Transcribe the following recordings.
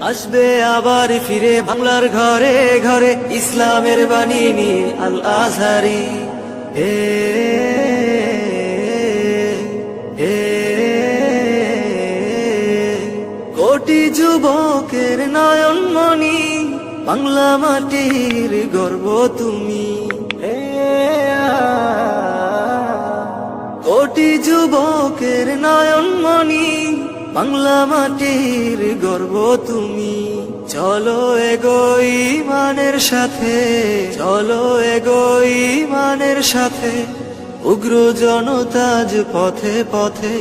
আসবে আবার ফিরে বাংলার ঘরে ঘরে, ইসলামের বাণী নিয়ে আল আজহারি এ কোটি যুবকের নয়নমণি বাংলা মাটির গর্ব তুমি। কোটি যুবকের নয়নমণি বাংলা মাটির গর্ব তুমি। চলো এগোই মানের সাথে, চলো এগোই মানের সাথে। উগ্র জনতাজ পথে পথে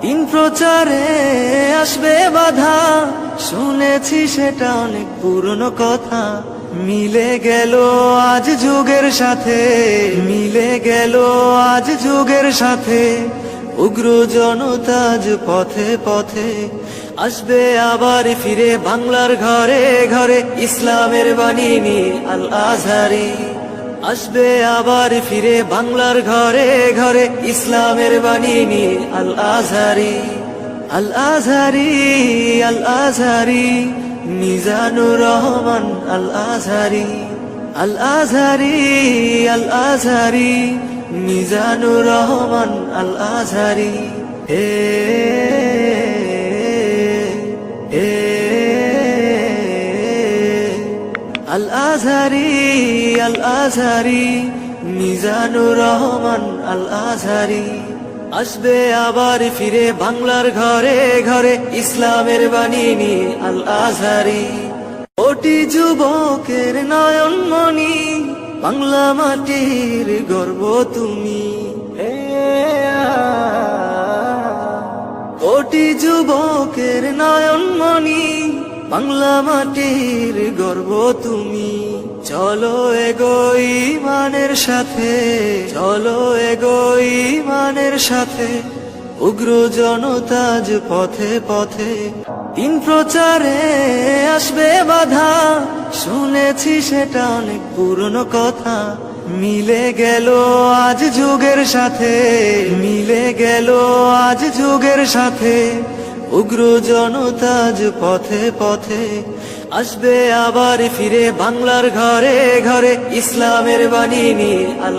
দিন প্রচারে আসবে বাধা। শুনেছি সেটা অনেক পুরনো কথা। মিলে গেল আজ যুগের সাথে, মিলে গেল আজ যুগের সাথে। উগ্র জনতাজ পথে পথে আসবে আবার ফিরে বাংলার ঘরে ঘরে ইসলামের বাণী নিয়ে আল আজহারি। আসবে আবার ফিরে বাংলার ঘরে ঘরে ইসলামের বাণী নিয়ে আল আজহারি। আল আজহারি আল আজহারি, মিজানুর রহমান আল আজহারি। আল আজহারি আল আজহারি মিজানুর রহমান আল আজহারি হে আল আজহারি আল আজহারি মিজানুর রহমান আল আজহারি আসবে আবার ফিরে বাংলার ঘরে ঘরে, ইসলামের বাণী নিয়ে আল আজহারি কোটি যুবকের নয়নমণি বাংলা মাটির গর্ব তুমি। কোটি যুবকের নয়নমণি বাংলা মাটির গর্ব তুমি। চলো এগোই মানের সাথে, চলো এগোই মানের সাথে। উগ্র জনতাজ পথে পথে দিন প্রচারে আসবে বাধা। শুনেছি সেটা অনেক পুরনো কথা। মিলে গেল আজ যুগের সাথে। মিলে গেল আজ যুগের সাথে। উগ্র জনতাজ পথে পথে আসবে আবার ফিরে বাংলার ঘরে ঘরে ইসলামের বাণী নিয়ে আল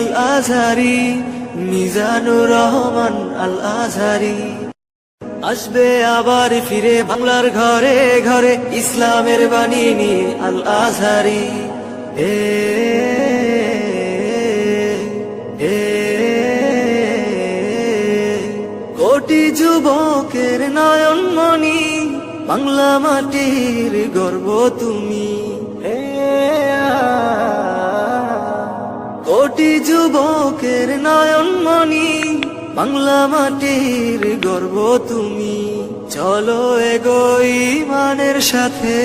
আল আজহারি, মিজানুর রহমান আল আজহারি আসবে আবার ফিরে বাংলার ঘরে ঘরে, ইসলামের বাণী নিয়ে আল আজহারি হে কোটি যুবকের নয়নমণি বাংলা মাটির গর্ব তুমি আ। কোটি যুবকের নয়নমণি বাংলা মাটির গর্ব তুমি। চলো এগোই মানের সাথে,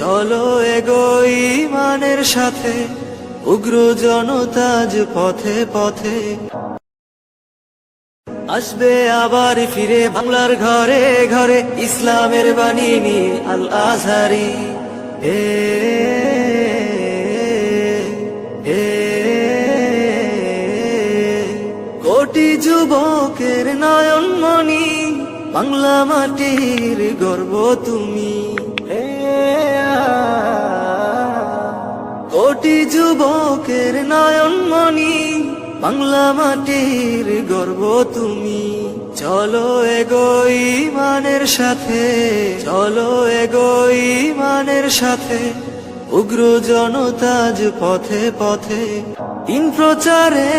চলো এগোই মানের সাথে, উগ্র জনতাজ পথে পথে। আসবে আবার ফিরে বাংলার ঘরে ঘরে, ইসলামের বাণী আল আজহারি নয়নমণি বাংলা মাটির গর্ব তুমি। কোটি যুবকের নয়নমণি বাংলা মাটির গর্ব তুমি চলো এগোই মানের সাথে, চলো এগোই মানের সাথে উগ্র জনতাজ পথে পথে দিন প্রচারে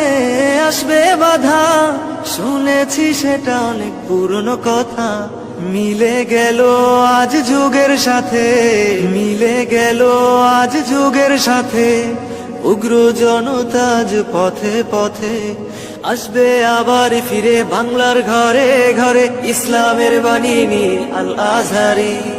আসবে বাধা। শুনেছি সেটা অনেক পুরনো কথা। মিলে গেল আজ যুগের সাথে। মিলে গেল আজ যুগের সাথে। উগ্র জনতাজ পথে পথে আসবে আবার ফিরে বাংলার ঘরে ঘরে ইসলামের বাণী নিয়ে আল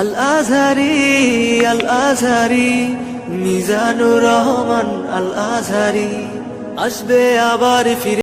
আল আজহারি আল আজহারি মিজানুর রহমান আল আজহারি আসবে আবার ফিরে।